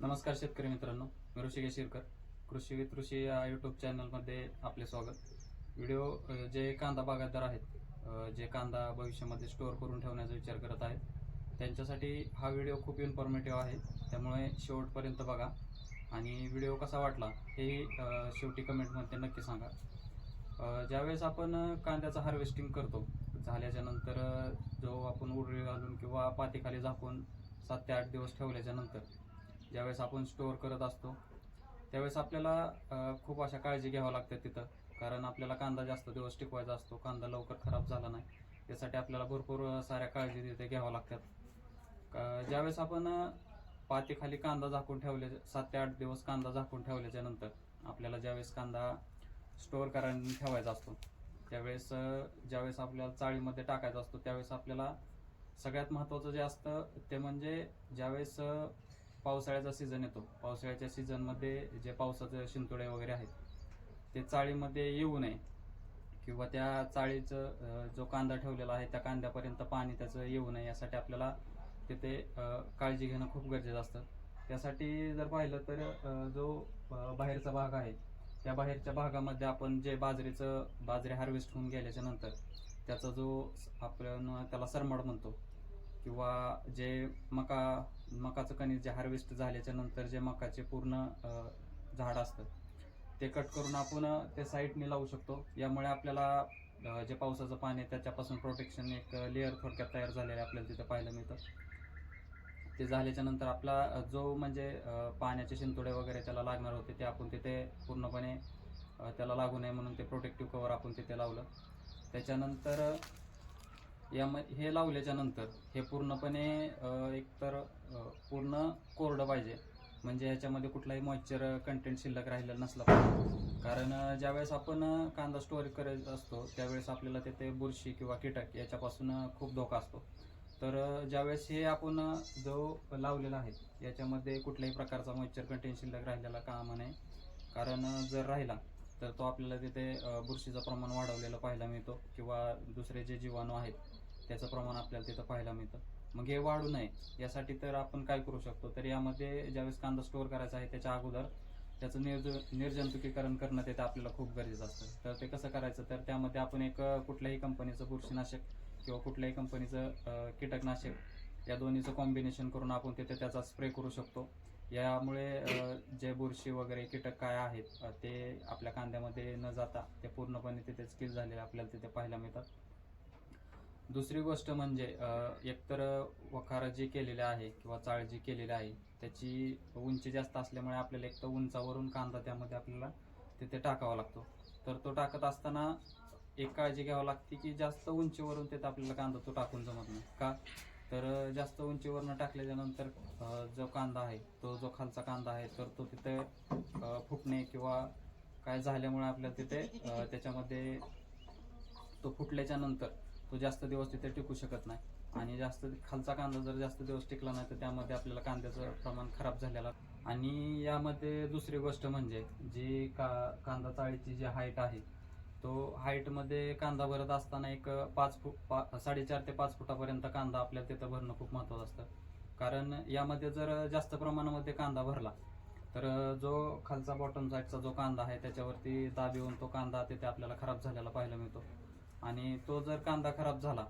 नमस्कार शेतकरी मित्रांनो मी ऋषिकेश शिरकर कृषी विथ ऋषी या यूट्यूब चॅनलमध्ये आपले स्वागत. व्हिडिओ जे कांदा बागायतदार आहेत जे कांदा भविष्यामध्ये स्टोअर करून ठेवण्याचा विचार करत आहेत त्यांच्यासाठी हा व्हिडिओ खूप इन्फॉर्मेटिव्ह आहे. त्यामुळे शेवटपर्यंत बघा. आणि व्हिडिओ कसा वाटला हेही शेवटी कमेंटमध्ये नक्की सांगा. ज्यावेळेस आपण कांद्याचं हार्वेस्टिंग करतो झाल्याच्यानंतर जो आपण उरळी घालून किंवा पातीखाली झाकून सात ते आठ दिवस ठेवल्याच्या नंतर ज्यावेळेस आपण स्टोअर करत असतो त्यावेळेस आपल्याला खूप अशा काळजी घ्यावं लागते तिथं. कारण आपल्याला कांदा जास्त दिवस टिकवायचा असतो कांदा लवकर खराब झाला नाही. त्यासाठी आपल्याला भरपूर साऱ्या काळजी तिथे घ्याव्या लागतात. ज्यावेळेस आपण पातीखाली कांदा झाकून ठेवले सात ते आठ दिवस कांदा झाकून ठेवल्याच्या नंतर आपल्याला ज्यावेळेस कांदा स्टोअर करायला ठेवायचा असतो त्यावेळेस ज्यावेळेस आपल्याला चाळीमध्ये टाकायचा असतो त्यावेळेस आपल्याला सगळ्यात महत्त्वाचं जे असतं ते म्हणजे ज्यावेळेस पावसाळ्याचा सीझन येतो. पावसाळ्याच्या सीझनमध्ये जे पावसाचे शिंतोडे वगैरे आहेत ते चाळीमध्ये येऊ नये. किंवा त्या चाळीचं जो कांदा ठेवलेला आहे त्या कांद्यापर्यंत पाणी त्याचं येऊ नये यासाठी आपल्याला तिथे काळजी घेणं खूप गरजेचं असतं. त्यासाठी जर पाहिलं तर जो बाहेरचा भाग आहे त्या बाहेरच्या भागामध्ये आपण जे बाजरीचं बाजरी हार्वेस्ट होऊन गेल्याच्यानंतर त्याचा जो आपण त्याला सरमड म्हणतो किंवा जे मका मकाचं कणीस जे हार्वेस्ट झाल्याच्यानंतर जे मकाचे पूर्ण झाड असतं ते कट करून आपण ते साईडने लावू शकतो. यामुळे आपल्याला जे पावसाचं पाणी आहे त्याच्यापासून प्रोटेक्शन एक लेअर थोडक्यात तयार झालेलं आपल्याला तिथं पाहायला मिळतं. ते झाल्याच्यानंतर आपला जो म्हणजे पाण्याचे शिंतोडे वगैरे त्याला लागणार होते ते आपण तिथे पूर्णपणे त्याला लागू नये म्हणून ते प्रोटेक्टिव्ह कवर आपण तिथे लावलं. त्याच्यानंतर या हे लावल्याच्या नंतर हे पूर्णपणे एकतर पूर्ण कोरडं पाहिजे. म्हणजे ह्याच्यामध्ये कुठलाही मॉइश्चर कंटेंट शिल्लक राहिलेला नसला पाहिजे. कारण ज्यावेळेस आपण कांदा स्टोअर करत असतो त्यावेळेस आपल्याला तिथे बुरशी किंवा कीटक याच्यापासून खूप धोका असतो. तर ज्यावेळेस हे आपण जो लावलेला आहे याच्यामध्ये कुठल्याही प्रकारचा मॉइश्चर कंटेंट शिल्लक राहिलेला कामा नये कारण जर राहिला तर तो आपल्याला तिथे बुरशीचं प्रमाण वाढवलेलं पाहायला मिळतो किंवा दुसरे जे जीवाणू आहेत त्याचं प्रमाण आपल्याला तिथं पाहायला मिळतं. मग हे वाढू नये यासाठी तर आपण काय करू शकतो? तर यामध्ये ज्यावेळेस कांदा स्टोअर करायचा आहे त्याच्या अगोदर त्याचं निर्ज निर्जंतुकीकरण करणं ते आपल्याला खूप गरजेचं असतं. तर ते कसं करायचं? तर त्यामध्ये आपण एक कुठल्याही कंपनीचं बुरशीनाशक किंवा कुठल्याही कंपनीचं कीटकनाशक या दोन्हीचं कॉम्बिनेशन करून आपण तिथे त्याचा स्प्रे करू शकतो. यामुळे जे बुरशी वगैरे कीटक काय आहेत ते आपल्या कांद्यामध्ये न जाता ते पूर्णपणे तिथेच किल झालेले आपल्याला तिथे पाहायला मिळतात. दुसरी गोष्ट म्हणजे एकतर वखार जे केलेले आहे किंवा चाळ जी केलेली आहे त्याची उंची जास्त असल्यामुळे आपल्याला एक तर उंचावरून कांदा त्यामध्ये आपल्याला तिथे टाकावा लागतो. तर तो टाकत असताना एक काळजी घ्यावी लागते की जास्त उंचीवरून तिथे आपल्याला कांदा तो टाकून जमत नाही. का? तर जास्त उंचीवरनं टाकल्याच्या नंतर जो कांदा आहे तो जो खालचा कांदा आहे तर तो तिथे फुटणे किंवा काय झाल्यामुळे आपल्याला तिथे त्याच्यामध्ये तो फुटल्याच्या नंतर तो जास्त दिवस तिथे टिकू शकत नाही. आणि जास्त खालचा कांदा जर जास्त दिवस टिकला नाही तर त्यामध्ये आपल्याला कांद्याचं प्रमाण खराब झालेलं. आणि यामध्ये दुसरी गोष्ट म्हणजे जी का कांदा चाळीची जी हाईट आहे तो हाईटमध्ये कांदा भरत असताना एक पाच फूट पा साडेचार ते पाच फुटापर्यंत कांदा आपल्याला तिथं भरणं खूप महत्त्वाचं असतं. कारण यामध्ये जर जास्त प्रमाणामध्ये कांदा भरला तर जो खालचा बॉटम साईडचा जो कांदा आहे त्याच्यावरती दाब येऊन तो कांदा तिथे आपल्याला खराब झालेला पाहायला मिळतो. आणि तो जर कांदा खराब झाला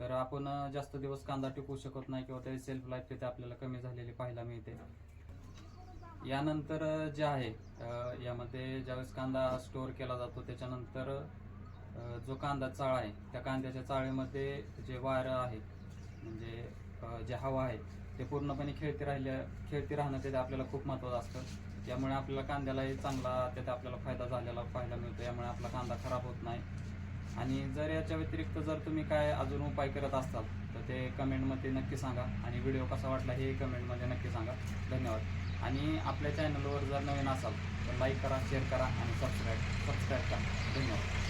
तर आपण जास्त दिवस कांदा टिकवू शकत नाही किंवा त्याची सेल्फ लाईफ तिथे आपल्याला कमी झालेली पाहायला मिळते. यानंतर जे आहे यामध्ये ज्यावेळेस कांदा स्टोअर केला जातो त्याच्यानंतर जो कांदा चाळा आहे त्या कांद्याच्या चाळीमध्ये जे वारं आहे म्हणजे जे हवा आहे ते पूर्णपणे खेळती राहिल्या खेळती राहणं त्याचं आपल्याला खूप महत्त्वाचं असतं. यामुळे आपल्याला कांद्यालाही चांगला त्याचा आपल्याला फायदा झालेला पाहायला मिळतो. यामुळे आपला कांदा खराब होत नाही. आणि जर याच्या व्यतिरिक्त जर तुम्ही काय अजून उपाय करत असाल तर ते कमेंटमध्ये नक्की सांगा. आणि व्हिडिओ कसा वाटला हे कमेंटमध्ये नक्की सांगा. धन्यवाद. आणि आपल्या चॅनलवर जर नवीन असाल तर लाईक करा शेअर करा आणि सबस्क्राईब सबस्क्राईब करा. धन्यवाद.